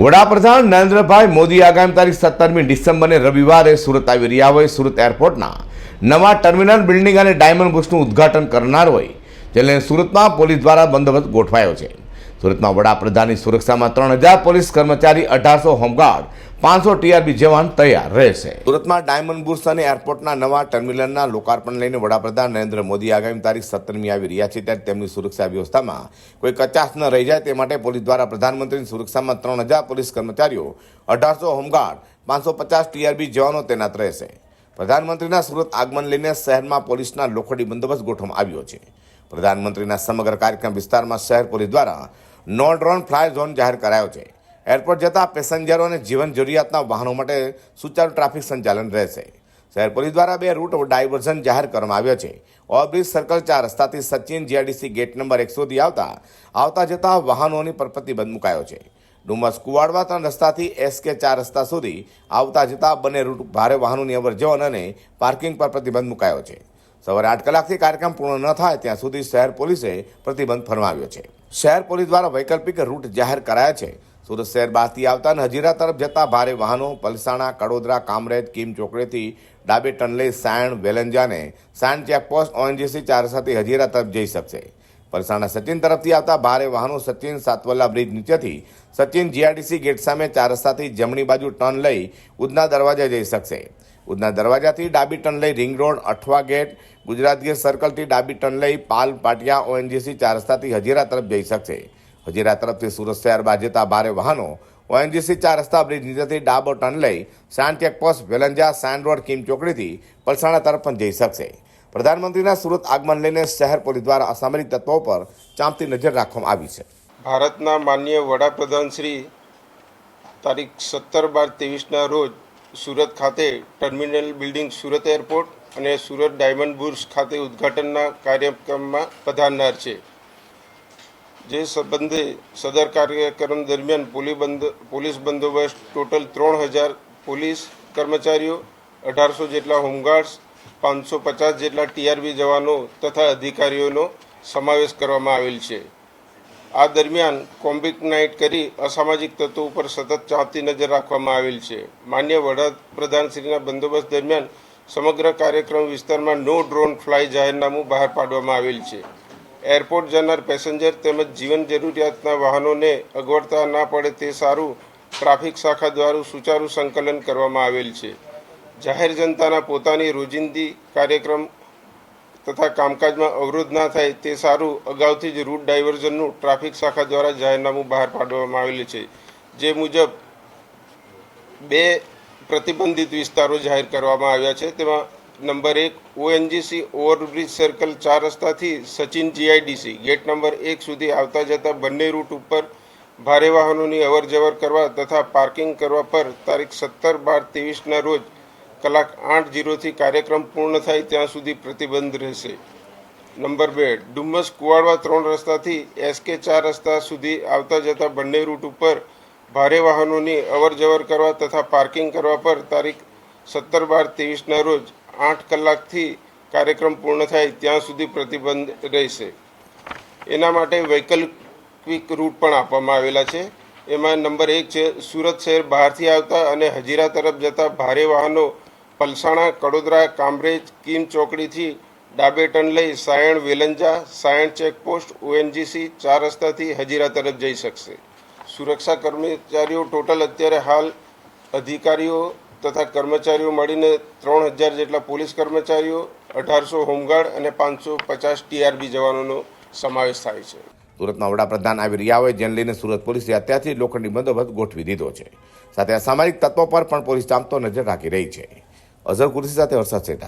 વડાપ્રધાન નરેન્દ્રભાઈ મોદી આગામી તારીખ સત્તરમી ડિસેમ્બરને રવિવારે સુરત આવી રહ્યા હોય સુરત એરપોર્ટના નવા ટર્મિનલ બિલ્ડિંગ અને ડાયમંડ બુશનું ઉદ્ઘાટન કરનાર હોય, જેને સુરતમાં પોલીસ દ્વારા બંદોબસ્ત ગોઠવાયો છે. સુરતમાં વડાપ્રધાનની સુરક્ષામાં ત્રણ હજાર પોલીસ કર્મચારી, અઢારસો હોમગાર્ડ પાંચસો ટીઆરબી જવાન તૈયાર રહેશે. સુરતમાં ડાયમંડ બુર્સાની એરપોર્ટના નવા ટર્મિનલના લોકાર્પણ લઈને વડાપ્રધાન નરેન્દ્ર મોદી આગામી તારીખ સત્તરમી આવી રહ્યા છે ત્યારે તેમની સુરક્ષા વ્યવસ્થામાં કોઈ કચાશ ન રહી જાય તે માટે પોલીસ દ્વારા પ્રધાનમંત્રીની સુરક્ષામાં ત્રણ હજાર પોલીસ કર્મચારીઓ, અઢારસો હોમગાર્ડ, પાંચસો પચાસ ટીઆરબી જવાનો તૈનાત રહેશે. પ્રધાનમંત્રીના સુરત આગમન લઈને શહેરમાં પોલીસના લોખંડી બંદોબસ્ત ગોઠવવામાં આવ્યો છે. પ્રધાનમંત્રીના સમગ્ર કાર્યક્રમ વિસ્તારમાં શહેર પોલીસ દ્વારા નો ડ્રોન ફ્લાય ઝોન જાહેર કરાયો છે. એરપોર્ટ જતા પેસેન્જરો અને જીવન જરૂરિયાતના વાહનો માટે સુચારુ ટ્રાફિક સંચાલન રહેશે. શહેર પોલીસ દ્વારા બે રૂટ ડાયવર્ઝન જાહેર કરવામાં આવ્યો છે. ઓવરબ્રિજ સર્કલ ચાર રસ્તાથી સચિન જીઆરડીસી ગેટ નંબર એકસોથી આવતા આવતા જતા વાહનોની પર પ્રતિબંધ મુકાયો છે. ડુમસ કુવાડવા ત્રણ રસ્તાથી એસકે ચાર રસ્તા સુધી આવતા જતા બંને રૂટ ભારે વાહનોની અવર જવન અને પાર્કિંગ પર પ્રતિબંધ મુકાયો છે. સવારે આઠ કલાકથી કાર્યક્રમ પૂર્ણ ન થાય ત્યાં સુધી શહેર પોલીસે પ્રતિબંધ ફરમાવ્યો છે. શહેર પોલીસ દ્વારા વૈકલ્પિક રૂટ જાહેર કરાયા છે. સુરત શહેર બહારથી આવતા અને હજીરા તરફ જતા ભારે વાહનો, પલસાણા, કડોદરા, કામરેજ, કિમ ચોકડેથી ડાબે ટનલે સાયણ વેલંજાને સાયણ ચેકપોસ્ટ ઓએનજીસી ચાર સાથે હજીરા તરફ જઈ શકશે. પલસાણા સચિન તરફથી આવતા ભારે વાહનો સચિન સાતવલ્લા બ્રિજ નીચેથી સચિન જીઆરડીસી ગેટ સામે ચાર રસ્તાથી જમણી બાજુ ટર્ન લઈ ઉધના દરવાજા જઈ શકશે. ઉધના દરવાજાથી ડાબી ટર્ન લઈ ring road, Athwa gate, Gujarat gate સર્કલથી ડાબી ટર્ન લઈ પાલ, પાટિયા, ઓએનજીસી ચાર રસ્તાથી હજીરા તરફ જઈ શકશે. હજીરા તરફથી સુરત શહેર બાજેતા જતા ભારે વાહનો ઓએનજીસી ચાર રસ્તા બ્રિજ નીચેથી ડાબો ટર્ન લઈ સાન ચેકપોસ્ટ વેલંજા સાન રોડ, કિમ ચોકડીથી પલસાણા તરફ પણ જઈ શકશે. પ્રધાનમંત્રીના સુરત આગમન લઈને શહેર પોલીસ દ્વારા અસામરિક તત્વો પર ચાંપતી નજર રાખવામાં આવી છે. ભારતના માનનીય વડાપ્રધાન શ્રી તારીખ સત્તર બાર ત્રેવીસના રોજ સુરત ખાતે ટર્મિનલ બિલ્ડિંગ સુરત એરપોર્ટ અને સુરત ડાયમંડ બુર્સ ખાતે ઉદ્ઘાટનના કાર્યક્રમમાં પધારનાર છે. જે સંબંધે સદર કાર્યક્રમ દરમિયાન પોલીસ બંદ- પોલીસ બંદોબસ્ત ટોટલ ત્રણ હજાર પોલીસ કર્મચારીઓ, અઢારસો જેટલા હોમગાર્ડ્સ, પાંચસો પચાસ જેટલા ટીઆરબી જવાનો તથા અધિકારીઓનો સમાવેશ કરવામાં આવેલ છે. આ દરમિયાન કોમ્બિક નાઇટ કરી અસામાજિક તત્વો ઉપર સતત ચાંપતી નજર રાખવામાં આવેલ છે. માન્ય વડાપ્રધાનશ્રીના બંદોબસ્ત દરમિયાન સમગ્ર કાર્યક્રમ વિસ્તારમાં નો ડ્રોન ફ્લાય જાહેરનામું બહાર પાડવામાં આવેલ છે. એરપોર્ટ જનાર પેસેન્જર તેમજ જીવન જરૂરિયાતના વાહનોને અગવડતા ના પડે તે સારું ટ્રાફિક શાખા દ્વારા સુચારુ સંકલન કરવામાં આવેલ છે. જાહેર જનતાના પોતાની રોજિંદી કાર્યક્રમ તથા કામકાજમાં અવરોધ ના થાય તે સારું અગાઉથી જ રૂટ ડાયવર્ઝનનું ટ્રાફિક શાખા દ્વારા જાહેરનામું બહાર પાડવામાં આવેલું છે. જે મુજબ બે પ્રતિબંધિત વિસ્તારો જાહેર કરવામાં આવ્યા છે. તેમાં નંબર એક ઓએનજીસી ઓવરબ્રિજ સર્કલ ચાર રસ્તાથી સચિન જીઆઈડીસી. ગેટ નંબર એક સુધી આવતા જતા બંને રૂટ ઉપર ભારે વાહનોની અવર જવર કરવા તથા પાર્કિંગ કરવા પર તારીખ સત્તર બાર ત્રેવીસના રોજ કલાક આઠ જીરોથી કાર્યક્રમ પૂર્ણ થાય ત્યાં સુધી પ્રતિબંધ રહેશે. નંબર બે, ડુમ્મસ કુવાડવા ત્રણ રસ્તાથી એસકે ચાર રસ્તા સુધી આવતા જતા બંને રૂટ ઉપર ભારે વાહનોની અવર જવર કરવા તથા પાર્કિંગ કરવા પર તારીખ સત્તર બાર ત્રેવીસના રોજ આઠ કલાકથી કાર્યક્રમ પૂર્ણ થાય ત્યાં સુધી પ્રતિબંધ રહેશે. એના માટે વૈકલ્પિક રૂટ પણ આપવામાં આવેલા છે. એમાં નંબર એક છે, સુરત શહેર બહારથી આવતા અને હજીરા તરફ જતા ભારે વાહનો પલસાણા, કડોદરા, કામરેજ, કીમ ચોકડીથી ડાબે ટર્ન લઈ સાયણ, વેલંજા, સાયણ ચેકપોસ્ટ, ઓએનજીસી ચાર રસ્તાથી હજીરા તરફ જઈ શકશે. સુરક્ષા કર્મચારીઓ ટોટલ અત્યારે હાલ અધિકારીઓ તથા કર્મચારીઓ મળીને ત્રણ હજાર જેટલા પોલીસ કર્મચારીઓ, અઢારસો હોમગાર્ડ અને પાંચસો પચાસ ટીઆરબી જવાનોનો સમાવેશ થાય છે. સુરતમાં વડાપ્રધાન આવી રહ્યા હોય જેને લઈને સુરત પોલીસે અત્યારથી લોખંડી બંદોબસ્ત ગોઠવી દીધો છે. સાથે અસામાજિક તત્વો પર પણ પોલીસ ચાંપતો નજર રાખી રહી છે. अझ कुर्सी जाते वर्षात सेटा